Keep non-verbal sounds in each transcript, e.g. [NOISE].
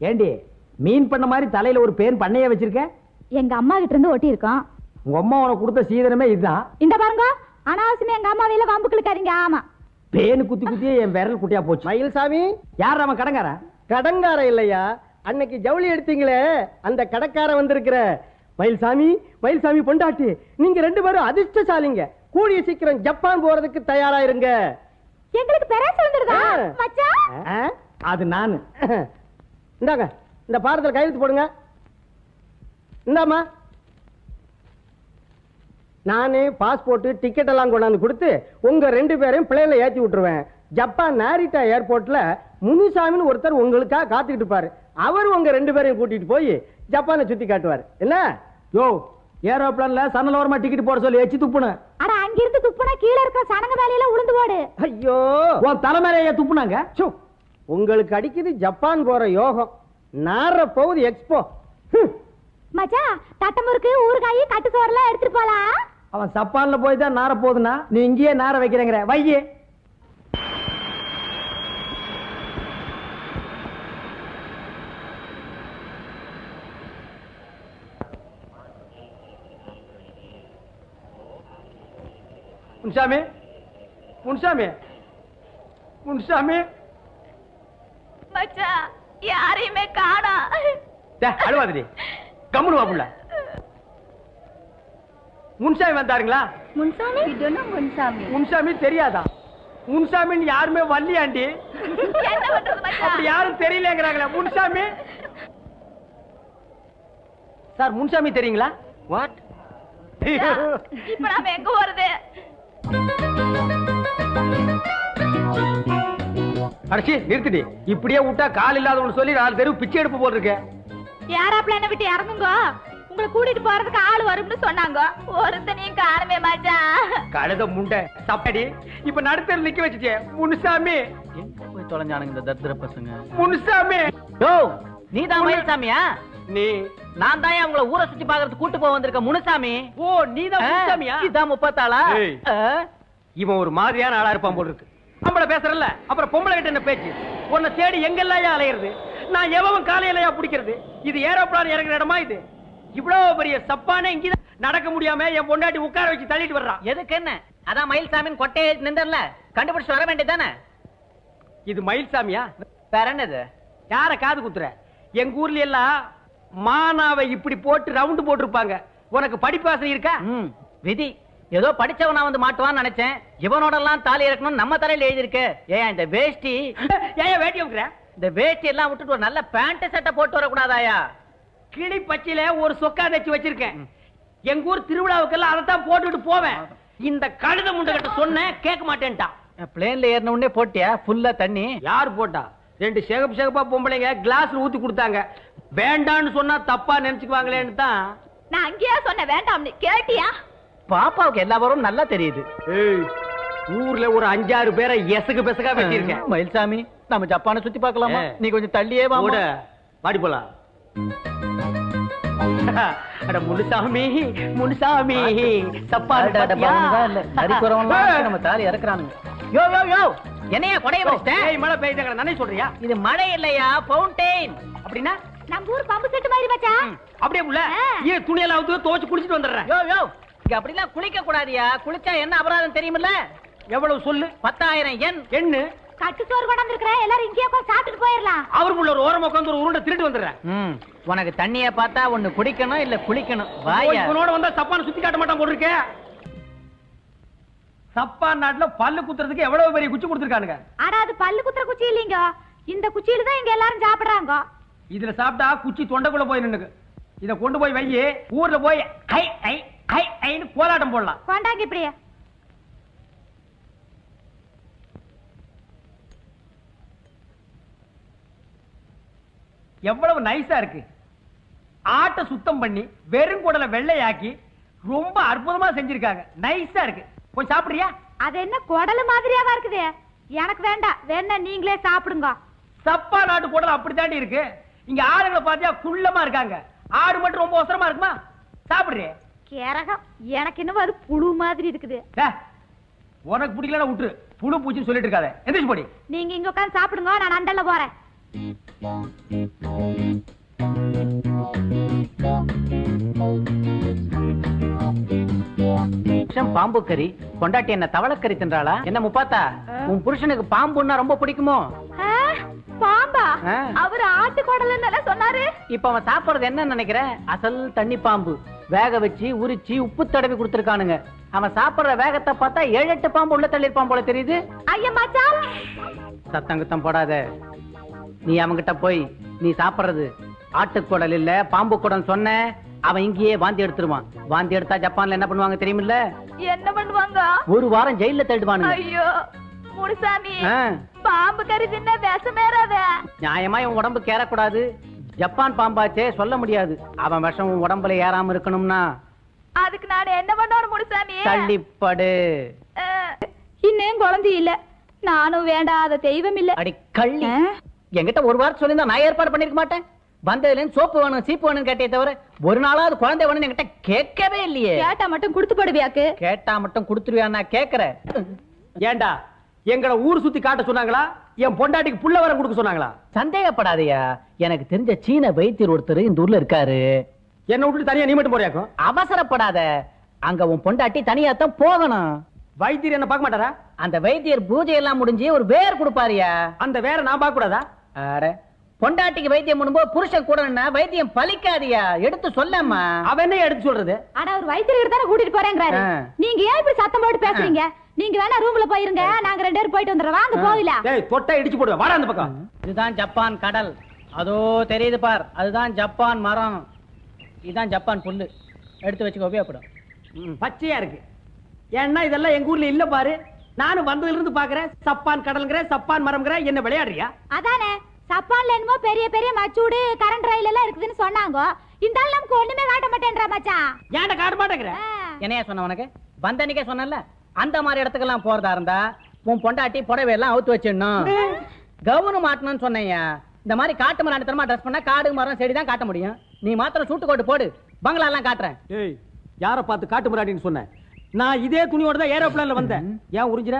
ஏண்டி மீன் பண்ண மாதிரி தலையில ஒரு பேன் பண்ணைய வச்சிருக்க? எங்க அம்மா கிட்ட இருந்து ஒட்டி இருக்கோம் உங்க அம்மா உனக்கு கொடுத்த சீதனமே இதுதான் இந்த பாருங்க அனாவசியமா எங்க அம்மா வேல வம்பு கிழக்காதீங்க. ஆமா. பேனு குத்தி குத்தி என் விரல் குட்டியா போச்சு. மயில்சாமி. யார் அவன் கடங்காரன் கடங்கார இல்லையா? அன்னைக்கு ஜவுளி எடுத்தீங்களே அந்த கடக்கார வந்திருக்கிற. மயில்சாமி மயில்சாமி பொண்டாட்டி நீங்க ரெண்டு பேரும் அதிர்ஷ்டசாலிங்க. கூடிய சீக்கிரம் ஜப்பான் போறதுக்கு தயாரா இருங்க எங்களுக்கு பெராசு வந்துருதா. மச்சான்? அது நானு. இந்தாங்க இந்த பாரத்தில் கையெழுத்து போடுங்க. இந்தாம்மா. நானே பாஸ்போர்ட் டிக்கெட் எல்லாம் கொண்டாந்து கொடுத்து உங்க ரெண்டு பேரையும் பிளேன்ல ஏத்தி விட்டுருவேன். ஜப்பான் நாரிட்டா ஏர்போர்ட்ல முனுசாமின்னு ஒருத்தர் உங்களுக்காக காத்துக்கிட்டு இருப்பாரு. அவர் உங்க ரெண்டு பேரையும் கூட்டிட்டு போய் ஜப்பானை சுத்தி காட்டுவார். என்ன? யோ ஏரோப்ளான்ல சன்னலோரமா டிக்கெட் போட சொல்லி எச்சி துப்புன. அட அங்கிருந்து துப்புனா கீழ இருக்கிற சனங்க மேலையில உளுந்து போடு. ஐயோ உன் தலைமையிலேயே துப்புனாங்க? சு, உங்களுக்கு அடிக்குது ஜப்பான் போற யோகம். நார போகுது எக்ஸ்போ ஹம். மச்சான் தட்டமுறுக்கு ஊறுகாய் கட்டு சோறுலாம் எடுத்துட்டு போலாம். அவன் சப்பான்ல போய் தான் நார போகுதுன்னா நீ இங்கேயே நார வைக்கிறேங்கிற. வையே. முன்சாமி முன்சாமி முன்சாமி. மச்சான் யாரையுமே காணா. அழுவாதடி. கம்முனு வா புள்ள. முன்சாமி வந்தாருங்களா? முன்சாமி? இதுன்னு முன்சாமி. முன்சாமி தெரியாதா? முன்சாமின்னு யாருமே பண்றது அப்படி யாரும் தெரியலங்கிறாங்களே முன்சாமி. சார் முன்சாமி தெரியுங்களா? வாட் இப்ப நாம எங்க போறது? அடச்சி நிறுத்துடி. இப்படியே விட்டா கால் இல்லாதவனு சொல்லி நாலு தெருவு பிச்சை எடுப்பு போட்டிருக்க. யாராப்ல என்ன விட்டு இறங்குங்க? உங்களை கூட்டிட்டு போறதுக்கு ஆள் வரும்னு சொன்னாங்க. ஒருத்தனையும் காணுமே மச்சான் கழுத முண்டை தப்படி. இப்ப நடுத்தர் நிக்க வச்சுச்சே முனுசாமி. எங்க போய் தொலைஞ்சானுங்க இந்த தரித்திர பசங்க? முனுசாமி. யோ நீ தான் மயில்சாமியா? நீ. நான் தான் உங்களை ஊரை சுத்தி பாக்குறதுக்கு கூட்டு போக வந்திருக்க முனுசாமி? ஓ நீதான் முனுசாமியா? இதான் முப்பத்தாளா? இவன் ஒரு மாதிரியான ஆளா இருப்பான் போல இருக்கு. பொம்பளை பேசுறல்ல. அப்புறம் பொம்பளை கிட்ட என்ன பேச்சு? உன்னை தேடி எங்கெல்லாம் அலையிறது? நான் எவன் காலையிலயா பிடிக்கிறது? இது ஏரோப்ளான் இறங்குற இடமா இது? இவ்வளவு பெரிய சப்பானே இங்கதான் நடக்க முடியாம என் பொண்டாட்டி உட்கார வச்சு தள்ளிட்டு வர்றான் எதுக்கு என்ன? அதான் மயில்சாமின்னு கொட்டையை நின்றல கண்டுபிடிச்சு வர வேண்டியதானே இது மயில்சாமியா? வேற என்னது? யார காது குத்துற? எங்க ஊர்ல எல்லாம் மானாவை இப்படி போட்டு ரவுண்டு போட்டிருப்பாங்க. உனக்கு படிப்பாசை இருக்கா? ம், விதி. ஏதோ படிச்சவனா வந்து மாட்டுவான்னு நினைச்சேன். இவனோட எல்லாம் தாலி இறக்கணும் நம்ம தலையில எழுதிருக்கு ஏன் இந்த வேஷ்டி? [LAUGHS] ஏன் வேட்டி வைக்கிற இந்த வேஷ்டி எல்லாம் விட்டுட்டு ஒரு நல்ல பேண்ட் சட்டை போட்டு வரக்கூடாதாயா? கிளி பச்சையில ஒரு சொக்கா தச்சு வச்சிருக்கேன். எங்க ஊர் திருவிழாவுக்கெல்லாம் அதை தான் போட்டுட்டு போவேன். இந்த கழுத முண்டை கிட்ட சொன்னேன் கேட்க மாட்டேன்ட்டான். பிளேன்ல ஏறின உடனே போட்டியா? ஃபுல்லா தண்ணி? யார் போட்டா? ரெண்டு சிகப்பு சிகப்பா பொம்பளைங்க கிளாஸ்ல ஊத்தி கொடுத்தாங்க. வேண்டான்னு சொன்னா தப்பா நினைச்சுக்குவாங்களேன்னு தான் நான் அங்கேயா சொன்ன வேண்டாம்னு. கேட்டியா? பாப்பாவுக்கு எல்லா வரும் நல்லா தெரியுது. ஏய், ஊர்ல ஒரு அஞ்சாறு பேரை எசகு பெசகா வச்சிருக்கேன் மயில்சாமி நம்ம ஜப்பானை சுத்தி பார்க்கலாமா? ஏ. நீ கொஞ்சம் தள்ளியே வா கூட பாடி போலாம். [LAUGHS] அட முனுசாமி முனுசாமி சப்பா [LAUGHS] நம்ம தாலி இறக்குறானுங்க. யோ யோ யோ என்னையா கொடைய வச்சிட்டேன் ஏய் மழை பெய்யுதுங்க நானே சொல்றியா? இது மழை இல்லையா ஃபவுண்டெயின் அப்படின்னா? நம்ம ஊர் பம்பு செட்டு மாதிரி மச்சான் அப்படியே உள்ள. ஏன் துணியெல்லாம் அவுத்து துவைச்சு குளிச்சிட்டு வந்துடுறேன். யோ யோ இங்க அப்படிலாம் குளிக்க கூடாதியா? குளிச்சா என்ன அபராதம் தெரியுமில்ல? எவ்வளவு சொல்லு? பத்தாயிரம் எண். எண்ணு. கட்டு சோறு கொண்டாந்து இருக்கிற எல்லாரும் இங்கேயே உட்காந்து சாப்பிட்டுட்டு போயிடலாம். அவருக்குள்ள ஒரு ஓரமா உட்காந்து ஒரு உருண்டை திருட்டு வந்துடுறேன் ம். உனக்கு தண்ணிய பார்த்தா ஒண்ணு குடிக்கணும் இல்ல குளிக்கணும். வாயா. இவனோட வந்தா சப்பான சுத்தி காட்ட மாட்டான் போட்டிருக்க. சப்பான் நாட்டுல பல்லு குத்துறதுக்கு எவ்வளவு பெரிய குச்சி கொடுத்துருக்கானுங்க. ஆனா அது பல்லு குத்துற குச்சி இல்லைங்க. இந்த குச்சியில தான் இங்க எல்லாரும் சாப்பிடுறாங்க. இதுல சாப்பிட்டா குச்சி தொண்டைக்குள்ள போய் நின்னுக்கு. இத கொண்டு போய் வை ஊர்ல போய் ஐ ஐ ஐ ஐன்னு கோலாட்டம் போடலாம். கொண்டாங்க இப்படியே. எவ்வளவு நைஸா இருக்கு. ஆட்டை சுத்தம் பண்ணி வெறும் குடலை வெள்ளையாக்கி ரொம்ப அற்புதமா செஞ்சிருக்காங்க. நைஸா இருக்கு. கொஞ்சம் சாப்பிடுறியா? அது என்ன குடலு மாதிரியாவா இருக்குது? எனக்கு வேண்டாம். வேணா நீங்களே சாப்பிடுங்க. சப்பா நாட்டு குடல் அப்படித்தாண்டி இருக்கு. இங்க ஆளுங்களை பார்த்தியா குள்ளமா இருக்காங்க. ஆடு மட்டும் ரொம்ப அவசரமா இருக்குமா? சாப்பிடுறியே? கேரகம். எனக்கு இன்னும் அது புழு மாதிரி இருக்குது. உனக்கு பிடிக்கலன்னா விட்டுரு. புழு பூச்சின்னு சொல்லிட்டு இருக்காத. எந்திரிச்சு போடி. நீங்க இங்க உட்கார்ந்து சாப்பிடுங்க நான் அண்டல்ல போறேன். பாம்பு கறி பொண்டாட்டி என்ன தவளக்கறி தின்றாளா? என்ன முப்பாத்தா? உன் புருஷனுக்கு பாம்புன்னா ரொம்ப பிடிக்குமோ? பாம்பா. அவர் ஆட்டு குடல்னு சொன்னாரு. இப்ப அவன் சாப்பிடுறது என்ன நினைக்கிற? அசல் தண்ணி பாம்பு. வேக வச்சு உரிச்சு உப்பு தடவி கொடுத்துருக்கானுங்க. அவன் சாப்பிடுற வேகத்தை பார்த்தா ஏழு எட்டு பாம்பு உள்ள தள்ளிருப்பான் போல தெரியுது. ஐயா மச்சான். சத்தம் குத்தம் போடாத. நீ அவன்கிட்ட போய் நீ சாப்பிடுறது. ஆட்டுக்குடல் இல்ல பாம்பு குடம் சொன்ன அவன் இங்கேயே வாந்தி எடுத்துருவான். வாந்தி எடுத்தா ஜப்பான்ல என்ன பண்ணுவாங்க தெரியுமில்ல? என்ன பண்ணுவாங்க? ஒரு வாரம் ஜெயில தேடுவானுங்க. ஐயோ முனுசாமி பாம்பு கறி தின்ன விஷமேறாத நியாயமா இவன் உடம்பு கேறக்கூடாது. ஜப்பான் பாம்பாச்சே சொல்ல முடியாது. அவன் விஷம் உடம்புல ஏறாம இருக்கணும்னா. அதுக்கு நான் என்ன பண்ணணும் முனுசாமி? தள்ளிப்படு. இன்னும் குழந்தை இல்ல. நானும் வேண்டாத தெய்வம் இல்ல. அடி கள்ளி? என்கிட்ட ஒரு வாரம் சொல்லியிருந்தா நான் ஏற்பாடு பண்ணிருக்க மாட்டேன். வந்ததுல இருந்து சோப்பு வேணும் சீப்பு வேணும் கேட்டே தவிர ஒரு நாளாவது குழந்தை வேணும்னு என்கிட்ட கேட்கவே இல்லையே. கேட்டா மட்டும் கொடுத்து போடுவியாக்கு கேட்டா மட்டும் கொடுத்துருவியா நான் கேக்குறேன் ஏன்டா எங்களை ஊர் சுத்தி காட்ட சொன்னாங்களா? என் பொண்டாட்டிக்கு புள்ள வரம் கொடுக்க சொன்னாங்களா? சந்தேகப்படாதயா. எனக்கு தெரிஞ்ச சீன வைத்தியர் ஒருத்தர் இந்த ஊர்ல இருக்காரு. என்ன விட்டு தனியா நீ மட்டும் போறியாக்கும் அவசரப்படாத. அங்க உன் பொண்டாட்டி தனியா தான் போகணும். வைத்தியர் என்ன பார்க்க மாட்டாரா? அந்த வைத்தியர் பூஜை எல்லாம் முடிஞ்சு ஒரு வேர் கொடுப்பாருயா. அந்த வேற நான் பார்க்க கூடாதா அட பொண்டாட்டிக்கு வைத்தியம் பண்ணும்போது புருஷன் கூட வைத்தியம் பலிக்காதியா? எடுத்து சொல்லம்மா அவன் என்ன எடுத்து சொல்றது? ஆனா ஒரு வைத்தியர் தானே கூட்டிட்டு போறேங்கிறாரு. நீங்க ஏன் இப்படி சத்தம் போட்டு பேசுறீங்க? நீங்க வேணா ரூம்ல போயிருங்க. நாங்க ரெண்டு பேரும் போயிட்டு வந்துடுறோம். வாங்க போகல. டேய் தொட்டா இடிச்சு போடுவேன். வாடா அந்த பக்கம். இதுதான் ஜப்பான் கடல். அதோ தெரியுது பார். அதுதான் ஜப்பான் மரம். இதுதான் ஜப்பான் புல்லு. எடுத்து வச்சுக்க உபயோகப்படும். ம், பச்சையா இருக்கு. ஏன்னா இதெல்லாம் எங்க ஊர்ல இல்ல பாரு. நானும் வந்ததுல இருந்து பாக்குறேன். சப்பான் கடல்ங்கிற சப்பான் மரம்ங்கிற என்ன விளையாடுறியா? அதானே. சப்பான்ல என்னமோ பெரிய பெரிய மச்சூடு கரண்ட் ரயில் எல்லாம் இருக்குதுன்னு சொன்னாங்க. இந்த ஆள் நமக்கு ஒண்ணுமே காட்ட மாட்டேன்றா மச்சான். ஏன்டா காட்ட மாட்டேங்கிற. என்னையா சொன்ன உனக்கு? வந்தன்னைக்கே சொன்னல அந்த மாதிரி இடத்துக்கெல்லாம் போறதா இருந்தா உன் பொண்டாட்டி புடவை எல்லாம் அவுத்து வச்சிடணும். கவுனு மாட்டணும்னு சொன்னேயா இந்த மாதிரி காட்டு மரம் அடித்தனமா ட்ரெஸ் பண்ணா காடு மரம் செடி தான் காட்ட முடியும். நீ மாத்திரம் சூட்டு கோட்டு போடு. பங்களா எல்லாம் காட்டுறேன். ஏய் யார பார்த்து காட்டு முறாடின்னு சொன்னேன் நான் இதே துணியோட தான் ஏரோப்ளேன்ல வந்தேன். ஏன் உறிஞ்சிற?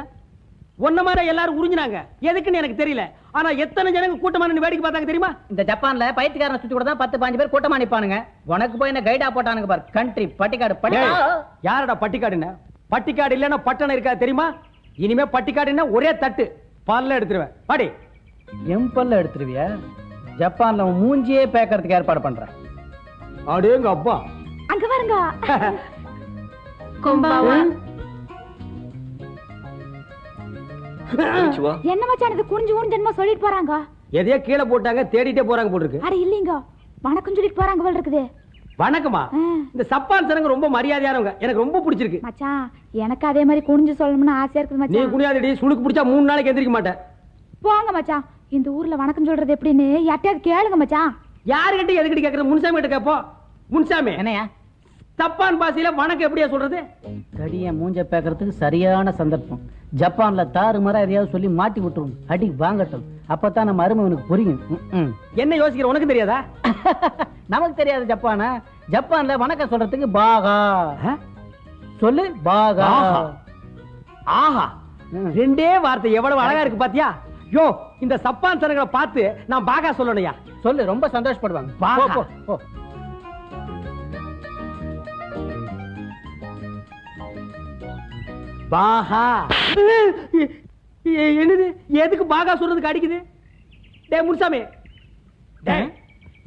ஒன்ன மாதிரி எல்லாரும் உறிஞ்சினாங்க. எதுக்குன்னு எனக்கு தெரியல. ஆனா எத்தனை ஜனங்க கூட்டமா நின்னு வேடிக்கை பார்த்தாங்க தெரியுமா? இந்த ஜப்பான்ல பைத்தியக்காரனை சுத்தி கூட தான் பத்து பாஞ்சு பேர் கூட்டமா நிப்பானுங்க. உனக்கு போய் என்ன கைடா போட்டானுங்க பார். கண்ட்ரி பட்டிக்காடு பட்டிக்காடு யாரடா பட்டிக்காடுன்னு? பட்டிக்காடு இல்லைன்னா பட்டணம் இருக்கா தெரியுமா? இனிமே பட்டிக்காடுன்னா ஒரே தட்டு. பல்ல எடுத்துருவேன். பாடி எம்பல்ல எடுத்துருவியா? ஜப்பான்ல மூஞ்சியே பேக்கறதுக்கு ஏற்பாடு பண்றேன். அடேங்க அப்பா? அங்க பாருங்க. [LAUGHS] கும்பாவா? என்ன மச்சான் இது குனிஞ்சு குனிஞ்சு என்னமோ சொல்லிட்டு போறாங்க? எதையோ கீழே போட்டாங்க தேடிட்டே போறாங்க போட்டுருக்கு அட இல்லீங்க. வணக்கம் சொல்லிட்டு போறாங்க போல இருக்குது. வணக்கமா. இந்த சப்பான் சனங்க ரொம்ப மரியாதையானவங்க. எனக்கு ரொம்ப பிடிச்சிருக்கு. மச்சான் எனக்கு அதே மாதிரி குனிஞ்சு சொல்லணும்னு ஆசையா இருக்குது நீ மச்சான். குனியாதடி சுளுக்கு பிடிச்சா மூணு நாளைக்கு எந்திரிக்க மாட்டேன். போங்க மச்சான். இந்த ஊர்ல வணக்கம் சொல்றது எப்படின்னு யார்ட்டையாவது கேளுங்க மச்சான். யாருகிட்ட எதுக்கிட்ட கேட்கறது முன்சாமி கிட்ட கேப்போம். முன்சாமி. என்னையா? தப்பான் பாசையில வணக்கம் எப்படியா சொல்றது? கடிய மூஞ்ச பேக்கறதுக்கு சரியான சந்தர்ப்பம். ஜப்பான்ல தாறு மரம் எதையாவது சொல்லி மாட்டி விட்டுரும். அடி வாங்கட்டும். அப்பதான் நம்ம அருமை உனக்கு புரியும். என்ன யோசிக்கிற உனக்கு தெரியாதா? [LAUGHS] நமக்கு தெரியாது ஜப்பானா. ஜப்பான்ல வணக்கம் சொல்றதுக்கு பாகா? சொல்லு பாகா. ஆஹா. ரெண்டே வார்த்தை எவ்வளவு அழகா இருக்கு பாத்தியா? யோ இந்த சப்பான் சனங்களை பார்த்து நான் பாகா சொல்லணும்யா. சொல்லு ரொம்ப சந்தோஷப்படுவாங்க. பாகா. பாகா. [LAUGHS] என்னது? எதுக்கு பாகா சொல்றதுக்கு அடிக்குது? டே முன்சாமி.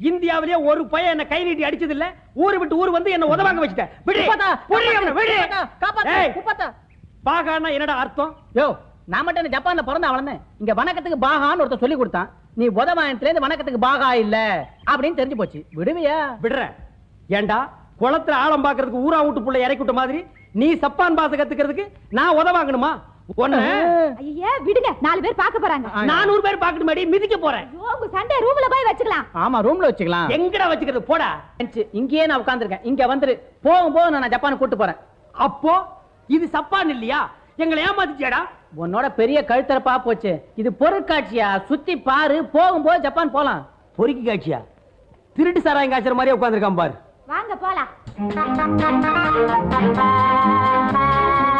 இந்தியாவிலேயே ஒரு பையன் என்ன கை நீட்டி அடிச்சது இல்ல ஊரு விட்டு ஊர் வந்து என்ன உதவாங்க வச்சுட்டேன். பாகான்னா என்னடா அர்த்தம்? யோ நான் மட்டும் என்ன ஜப்பான்ல பிறந்த வளர்ந்தேன் இங்க வணக்கத்துக்கு பாகான்னு ஒருத்தர் சொல்லி கொடுத்தான். நீ உதவாயத்துல இருந்து வணக்கத்துக்கு பாகா இல்ல அப்படின்னு தெரிஞ்சு போச்சு. விடுவியா? விடுற ஏண்டா? குளத்துல ஆழம் பாக்குறதுக்கு ஊரா விட்டு புள்ள இறக்கி விட்ட மாதிரி நீ சப்பான் பாச கத்துக்கிறதுக்கு நான் உதவாங்கணுமா? ஐயே விடுங்க. நாலு பேர் பார்க்க போறாங்க. நானூறு பேர் பாக்கட்டு மாடி மிதிக்க போறேன். உங்க சண்டை ரூம்ல போய் வச்சுக்கலாம். ஆமா ரூம்ல வச்சுக்கலாம். எங்கடா வச்சுக்கிறது? போடா. இங்கேயே நான் உட்கார்ந்திருக்கேன். இங்க வந்துரு. போகும் போது நான் ஜப்பானுக்கு கூட்டு போறேன். அப்போ இது சப்பான் இல்லையா? எங்களை ஏமாத்திச்சியாடா உன்னோட பெரிய கழுத்தரப்பா போச்சு. இது பொருட்காட்சியா? சுத்தி பாரு. போகும்போது ஜப்பான் போலாம். பொறுக்கி காட்சியா திருட்டு சாராயம் காய்ச்சற மாதிரியே உட்காந்துருக்கான் பாரு. வாங்க போலாம்.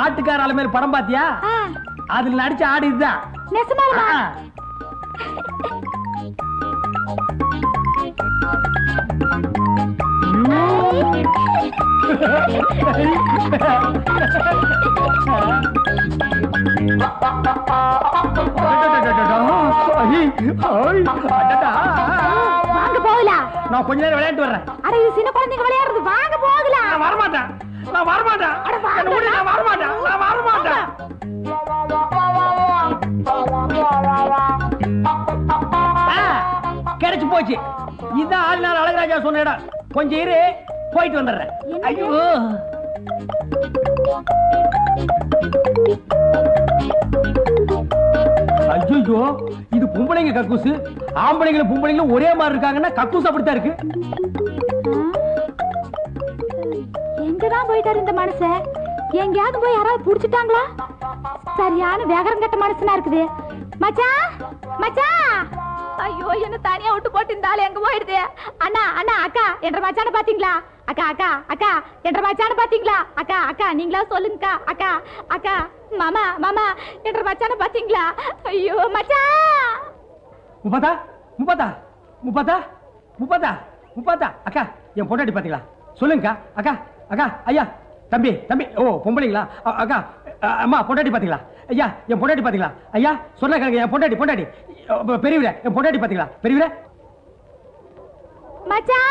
ஆட்டுக்கார ஆளு மேல படம் பாத்தியா? அதுல நடிச்ச ஆடு இதுதான். நெசமாலுமா. வாங்க போகலாம் நான் கொஞ்ச நேரம் விளையாட்டு வர்றேன். அட இது சின்ன குழந்தைங்க விளையாடுறது. வாங்க போகலாம் நான் வரமாட்டேன். நான் வரமாட்டேன். என்னை விடு, நான் வரமாட்டேன். நான் வரமாட்டேன். கிடைச்சு போச்சு. இதான் ஆளுநாள் அழகராஜா சொன்ன இடம். கொஞ்சம் இரு போயிட்டு வந்துடுறேன். ஐயோ. ஐயோ இது பொம்பளைங்க கக்கூசு. ஆம்பளைங்களும் பொம்பளைங்களும் ஒரே மாதிரி இருக்காங்கன்னா கக்கூஸ் அப்படித்தான் இருக்கு. எங்கதான் போயிட்டாரு இந்த மனுஷ எங்கேயாவது போய் யாராவது புடிச்சிட்டாங்களா? சரியான வேகரம் கட்ட மனுஷனா இருக்குது. மச்சா மச்சா ஐயோ என்ன தனியா விட்டு போட்டு இந்த எங்க போயிடுது? அண்ணா அண்ணா அக்கா என்ற மச்சான பாத்தீங்களா? அக்கா அக்கா அக்கா என்ற மச்சான பாத்தீங்களா? அக்கா அக்கா நீங்களா சொல்லுங்கக்கா அக்கா அக்கா மாமா மாமா என்ற மச்சான பாத்தீங்களா? ஐயோ மச்சா! முப்பதா முப்பதா முப்பதா முப்பதா முப்பதா அக்கா என் பொண்டாட்டி பாத்தீங்களா? சொல்லுங்கக்கா அக்கா அக்கா ஐயா தம்பி தம்பி ஓ பொம்பளைங்களா? அக்கா அம்மா பொண்டாட்டி பாத்தீங்களா? ஐயா என் பொண்டாட்டி பாத்தீங்களா? ஐயா சொன்ன கணக்கு என் பொண்டாட்டி பொண்டாட்டி. அ, பெரியவரே என் பொண்டாட்டி பாத்தீங்களா? பெரியவரே. மச்சான்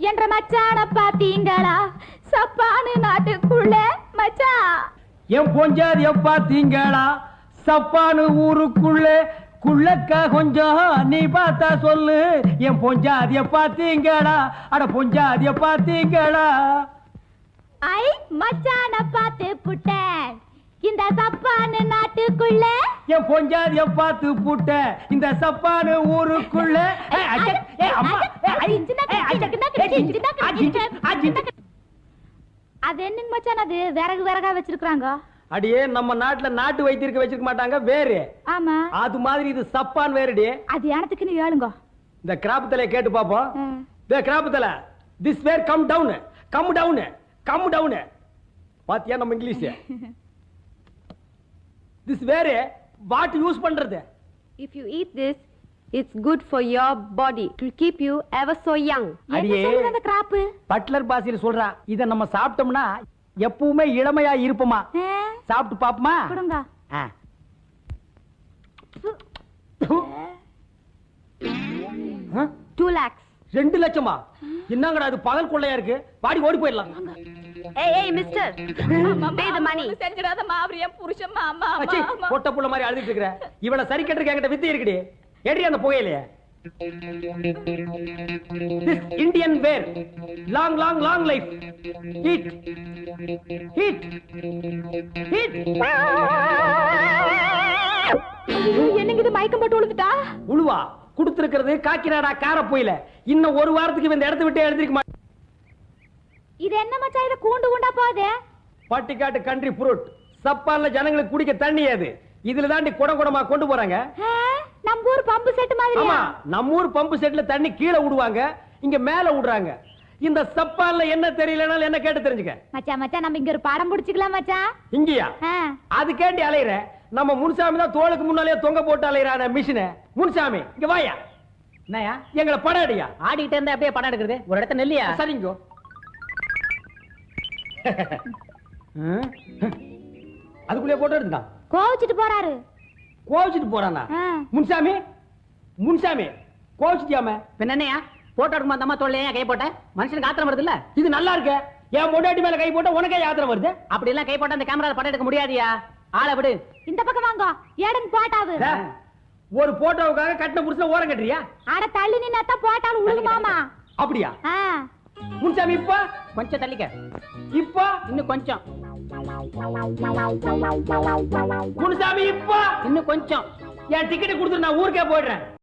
என்ற மச்சான பாத்தீங்களா? சப்பானு நாட்டுக்குள்ள மச்சான் என் பொஞ்சாதி எப்பா தீங்களா சப்பானு ஊருக்குள்ள குள்ளக்கா கொஞ்சம் நீ பார்த்தா சொல்லு. என் பொஞ்சாதிய பாத்தீங்களா? அட பொஞ்சாதிய பாத்தீங்களா? ஐ மச்சான பார்த்து புட்டேன். இந்த சப்பானு நாட்டுக்குள்ள? என் பொஞ்சாதிய பார்த்து புட்ட இந்த சப்பானு ஊருக்குள்ள. அது என்னங்க மச்சான் அது? விறகு விறகா வச்சிருக்காங்க அடியே நம்ம நாட்டுல நாட்டு வைத்தியருக்கு வச்சிருக்க மாட்டாங்க வேறு. ஆமா. அது மாதிரி இது சப்பான் வேறுடி. அது எனத்துக்குன்னு ஏழுங்க? இந்த கிராப் தலையை கேட்டு பாப்போம். இந்த கிராப் தலை this where come down come down come down பாத்தியா நம்ம English? This where what use பண்றது? Eat this, it's good for your body. It will keep you ever so young. என்ன அடியே அந்த கிராப்பு பட்லர் பாசியில் சொல்றா இத நம்ம சாப்பிட்டோம்னா எப்பவுமே இளமையா இருப்போமா? சாப்பிட்டு பாப்போமா? கொடுங்க? Two lakhs. ரெண்டு லட்சமா? என்னங்கடா அது பகல் கொள்ளையா இருக்கு? வாடி ஓடி போயிடலாம். Hey, hey, mister. Pay the money. செஞ்சிடாத மாவரி என் புருஷன் மாமா அச்சி, பொட்ட புள்ள மாதிரி அழுதுட்டு இருக்கிற. இவள சரி கட்டுறதுக்கு என்கிட்ட வித்து இருக்குடி. எடி அந்த புகையிலையே Indian where long long long life heat heat heat என்னங்க இது மயக்கம் போட்டு விழுந்துட்டா உழுவா. கொடுத்திருக்கிறது காக்கிநாடா கார போயில இன்னும் ஒரு வாரத்துக்கு இந்த இடத்த விட்டு எழுந்திருக்க மாட்டேன் இது என்ன மச்சான்? இது கூண்டு கூண்டா போகுது. பட்டிக்காட்டு கண்ட்ரி ஃப்ரூட் சப்பான்ல ஜனங்களுக்கு குடிக்க தண்ணி அது. இதுல தாண்டி குடம் குடமா கொண்டு போறாங்க. நம்ம ஊர் பம்பு செட் மாதிரியா? ஆமா நம்ம ஊர் பம்பு செட்ல தண்ணி கீழே விடுவாங்க இங்க மேல விடுறாங்க. இந்த சப்பான்ல என்ன தெரியலனாலும் என்ன கேட்டு தெரிஞ்சுக்க. மச்சான் மச்சான் நம்ம இங்க ஒரு படம் பிடிச்சிக்கலாம் மச்சான். இங்கயா? ஆ, அது கேண்டி அலையிற? நம்ம முன்சாமி தான் தோளுக்கு முன்னாலே தொங்க போட்டு அலையிறான மிஷின. முன்சாமி இங்க வாயா. என்னயா எங்களை படம் அடியா ஆடிக்கிட்டே இருந்தா அப்படியே படம் எடுக்கிறது? ஒரு இடத்த நெல்லியா? சரிங்கோ. அதுக்குள்ளே போட்டு எடுத்தான் கோவிச்சிட்டு போறாரு. கோவிச்சிட்டு போறானா? முன்சாமி? முன்சாமி கோவிச்சிட்டியாம? பின்ன என்னையா போட்டோ எடுக்குமா அந்த அம்மா ஏன் கை போட்ட? மனுஷனுக்கு ஆத்திரம் வருது இல்ல இது நல்லா இருக்கு. என் பொண்டாட்டி மேல கை போட்ட உனக்கே ஆத்திரம் வருது? அப்படி எல்லாம் கை போட்ட அந்த கேமரா படம் எடுக்க முடியாதியா? ஆளை விடு. இந்த பக்கம் வாங்க. ஏடன் போட்டாது ஒரு போட்டோவுக்காக கட்டின புருஷன் ஓரம் கட்டுறியா? அட தள்ளி நின்னா தான் போட்டாலும் உழுகுமாமா. அப்படியா? முன்சாமி இப்ப. கொஞ்சம் தள்ளிக்க. இப்ப இன்னும் கொஞ்சம். முனுசாமி இப்ப. இன்னும் கொஞ்சம். என் டிக்கெட் கொடுத்துட்டு நான் ஊருக்கே போயிடுறேன்.